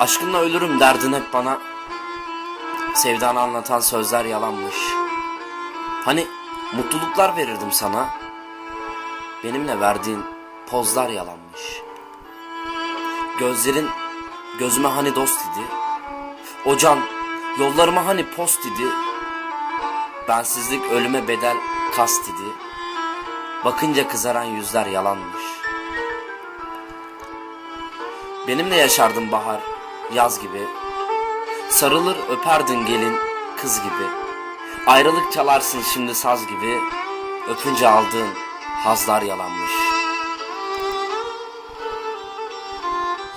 Aşkınla ölürüm derdin hep bana. Sevdanı anlatan sözler yalanmış. Hani mutluluklar verirdim sana. Benimle verdiğin pozlar yalanmış. Gözlerin gözüme hani dost idi. O can yollarıma hani post idi. Bensizlik ölüme bedel kast idi. Bakınca kızaran yüzler yalanmış. Benimle yaşardın bahar, yaz gibi. Sarılır öperdin gelin, kız gibi. Ayrılık çalarsın şimdi saz gibi. Öpünce aldığın hazlar yalanmış.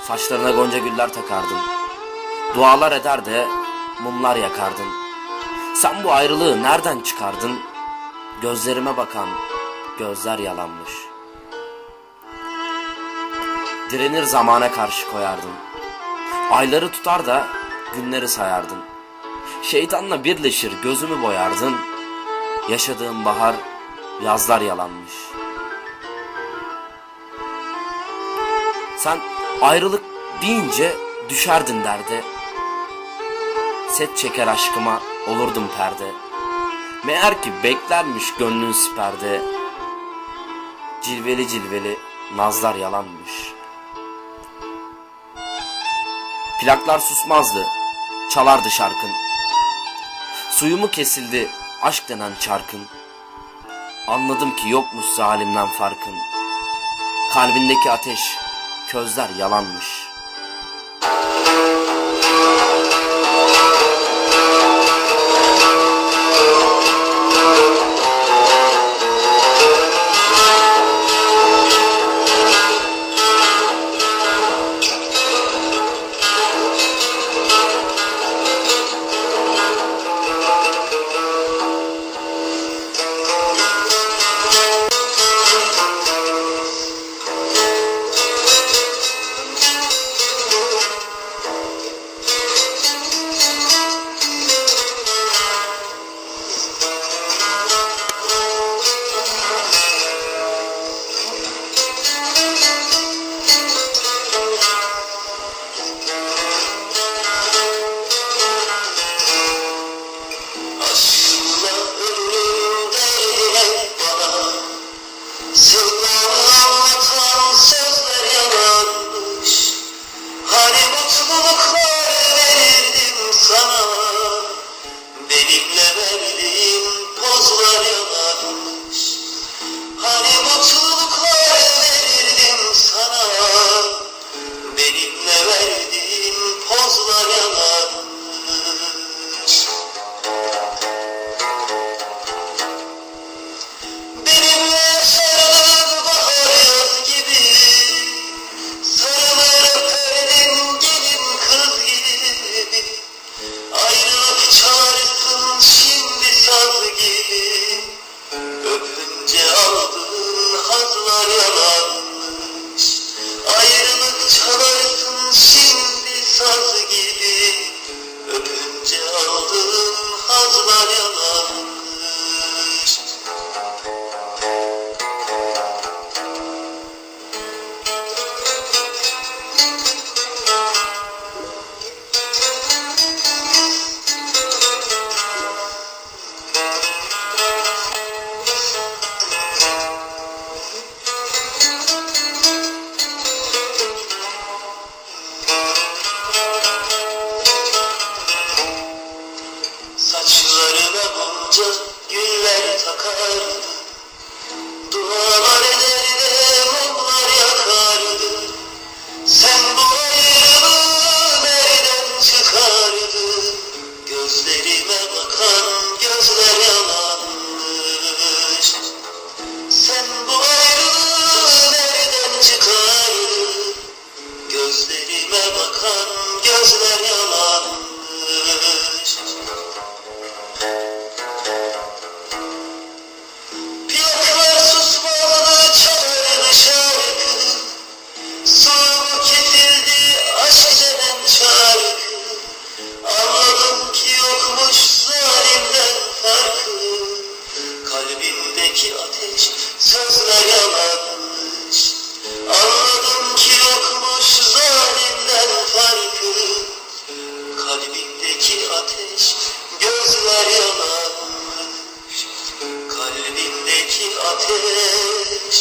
Saçlarına gonca güller takardın. Dualar eder de mumlar yakardın. Sen bu ayrılığı nereden çıkardın? Gözlerime bakan gözler yalanmış. Direnir zamana karşı koyardın. Ayları tutar da günleri sayardın. Şeytanla birleşir gözümü boyardın. Yaşadığım bahar yazlar yalanmış. Sen ayrılık deyince düşerdin derde. Set çeker aşkıma olurdum perde. Meğer ki beklermiş gönlün siperde. Cilveli cilveli nazlar yalanmış. Plaklar susmazdı, çalardı şarkın. Suyumu kesildi aşk denen çarkın. Anladım ki yokmuş zalimden farkın. Kalbindeki ateş, közler yalanmış.'' Gözlerime bakan gözler yalanmış Kalbindeki ateş Gözler yanar